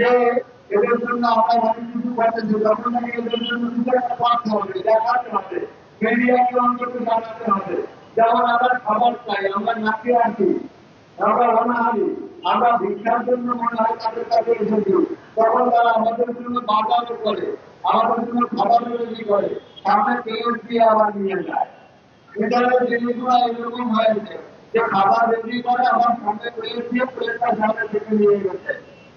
যে এদের জন্য আমরা অনেক কিছু করতেছি যখন নাকি এদের জন্য কিছু একটা করতে হবে দেখাতে হবে অন্তত জানাতে হবে। যেমন আমরা খাবার চাই আমরা নাকি আমরা অনাহারি, আমরা ভিক্ষার জন্য মনে হয় তাদের কাছে এসেছি। তখন তারা আমাদের জন্য করে আমাদের জন্য খাবার তৈরি করে? সামনে তেল দিয়ে আবার নিয়ে যায়। জিনিসগুলো এরকম হয়েছে যে খাবার রেডি করে আমার সামনে তেল দিয়ে প্লেটটা সামনে থেকে নিয়ে গেছে।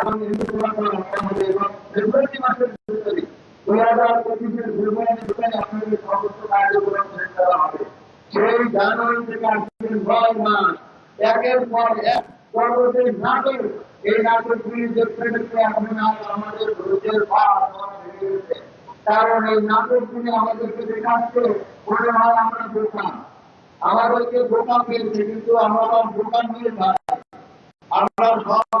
আমরা এখন হিন্দু পুরাতন আমাদের এবং ফেব্রুয়ারি মাসের ভিতরে দুই হাজার কারণ এই নাটকগুলি আমাদেরকে দেখাচ্ছে মনে হয় আমরা বোকা আমাদেরকে বোকা পেয়েছে কিন্তু আমরা বোকা নিয়ে আমরা সব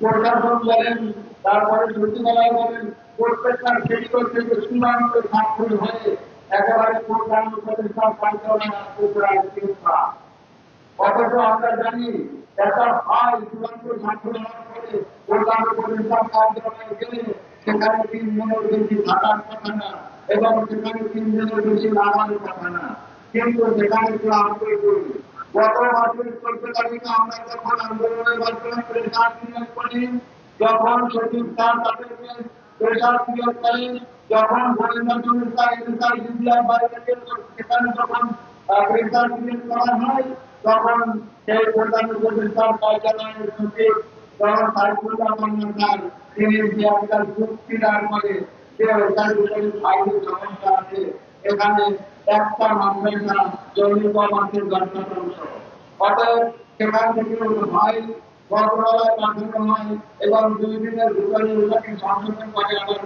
প্রশাসন বলেন তারপরে সচিবালয় বলেন, প্রত্যেকটা সেক্টর থেকে চূড়ান্ত হয়ে একেবারে অথচ আমরা জানি একটা চূড়ান্ত হওয়ার পরে কার্যালয়ে গেলে সেখানে তিন জনের বেশি থাকার কথা না এবং সেখানে তিন জনের বেশি লাগানোর কথা না। কিন্তু সেখানে তো আমরা করি গত মাসের চোদ্দ তারিখে আমরা যখন আন্দোলনের মাধ্যমে প্রেসার ক্রিয়েট করি যখন সচিব স্যার তাদেরকে প্রেসার ক্রিয়েট করেন যখন গোয়েন্দা সংস্থা এনএসআই ইন্ডিয়ার বাইরে সেখানে যখন প্রেসার ক্রিয়েট করা হয়, তখন সেই প্রধান উপদেষ্টার কার্যালয়ের সচিব তখন সাইফুল্লাহ মন্ডল তিনি যে একটা যুক্তি দাঁড় করে, যে ওইটার ভিতরে ফাইলের সমস্যা আছে এখানে একটা মাদ্রাসা চল্লিশ মাসের গণতন্ত্র অতএব সেখান থেকে ভাই হয় এবং দুই দিনের ভিতরে ওটাকে সংশোধন করে আবার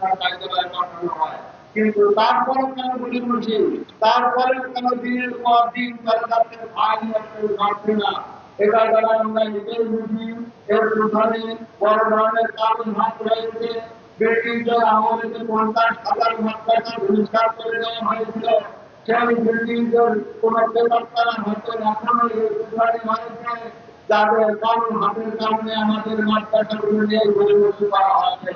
কার্যালয়ে পাঠানো হয়। কিন্তু তারপরে কেন বলি বলছি? তারপরে কেন দিনের পর দিন না? দ্বারা আমরা বুঝি, এর প্রধানে বড় ধরনের কারণ হাত রয়েছে। ব্রিটিশদের আমলে যে পঞ্চাশ হাজার মাত্রাটা বহিষ্কার করে দেওয়া হয়েছিল। সেই ব্রিটিশদের কোন পেপার তারা হাতে এখনও প্রধানে হয়েছে। যাদের কারণ, হাতের কারণে আমাদের মাত্রাটা নিয়ে গড়ে বসে করা হয়েছে।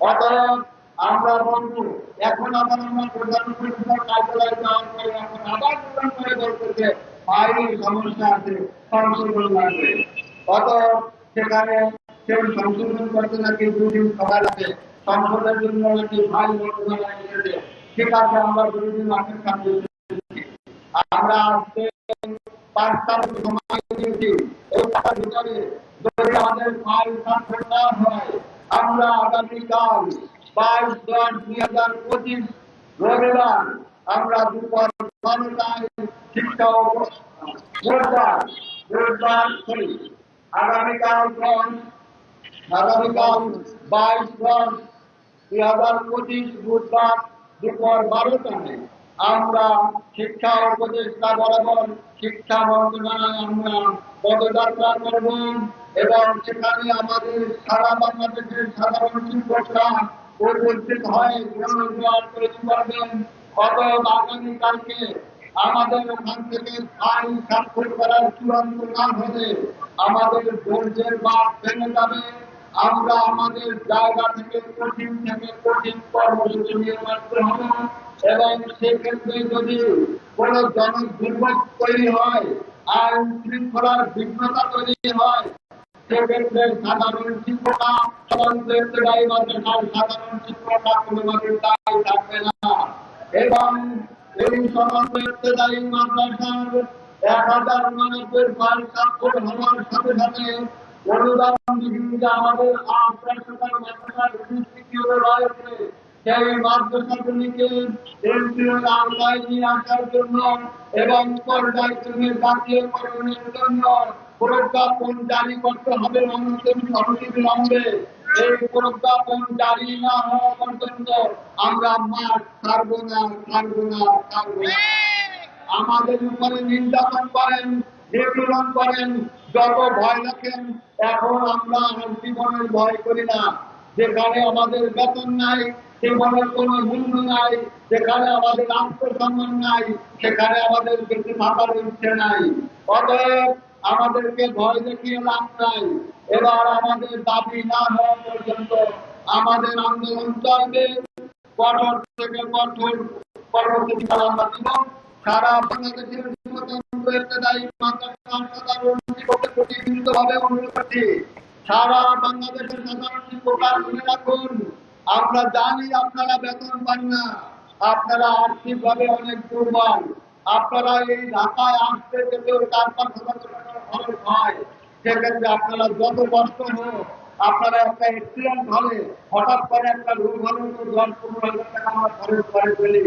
অতএব আমরা বলব, এখন আবার আমরা প্রধান উপদেষ্টার কার্যালয়ে যাওয়ার পরে এখন আবার প্রধান করে বলতেছে বাইরের সমস্যা আছে সংশোধন লাগবে। অতএব সেখানে সেই সংশোধন করতে নাকি দুদিন সময় লাগে, সংশোধনের জন্য নাকি ভাই ঠিক আছে, আমরা দুদিন আমরা আজকে পাঁচটা সময় দিয়েছি ভিতরে যদি আমাদের না হয়, আমরা আগামীকাল বাইশ দশ দুই হাজার পঁচিশ রবিবার আমরা দুপুর বারোটায় শিক্ষা করি আগামীকাল আগামীকাল বাইশ দশ দুই হাজার পঁচিশ বুধবার দুপুর বারোটায় আমরা শিক্ষা উপদেষ্টা বরাবর শিক্ষা মন্ত্রণালয়ে আমরা পদযাত্রা করব এবং সেখানে আমাদের সারা বাংলাদেশের সাধারণ শিক্ষকরা উপস্থিত হয়ে করবেন। আগামীকালকে আমাদের ওখান থেকে স্থায়ী স্বাক্ষর করার চূড়ান্ত না হলে আমাদের ধৈর্যের বাদ ভেঙে যাবে। আমরা আমাদের জায়গা থেকে কঠিন থেকে কঠিন কর্মসূচি মারতে হবে এবং সেক্ষেত্রে যদি কোন জন দুর্ভোগ তৈরি হয়, আইন শৃঙ্খলার বিঘ্নতা তৈরি হয় সাধারণ শিক্ষকরা আমাদের প্রজ্ঞাপন জারি করতে হবে অনতিবিলম্বে এই প্রজ্ঞাপন জারি না হওয়া পর্যন্ত আমরা মাঠ ছাড়বো না ছাড়বো না ছাড়বো না। আমাদের উপরে নির্যাতন করেন, নিপীড়ন করেন যত ভয় রাখেন এখন আমরা আর জীবনের ভয় করি না। যেখানে আমাদের বেতন নাই জীবনের কোনো মূল্য নাই। যেখানে আমাদের আত্মসম্মান নাই, সেখানে আমাদের বেঁচে থাকার ইচ্ছে নাই। অতএব আমাদেরকে ভয় দেখিয়ে লাভ নাই। এবার আমাদের দাবি না হওয়া পর্যন্ত আমাদের আন্দোলন চলবে। কঠোর থেকে কঠোর দিব সারা বাংলাদেশের দায়ী প্রতি বিনীতভাবে অনুরোধ করছি, সারা বাংলাদেশের সাধারণ শিক্ষকরা শুনে রাখুন, আমরা জানি আপনারা বেতন পান না, আপনারা আর্থিক ভাবে অনেক দুর্বল। আপনারা এই ঢাকায় আসতে যেতেও চার পাঁচ হাজার টাকার খরচ হয়। সেক্ষেত্রে আপনারা যত কষ্ট হোক, আপনারা একটা অ্যাক্সিডেন্ট হলে হঠাৎ করে একটা রোগ হলে দশ পনেরো হাজার টাকা আমরা খরচ করে ফেলি।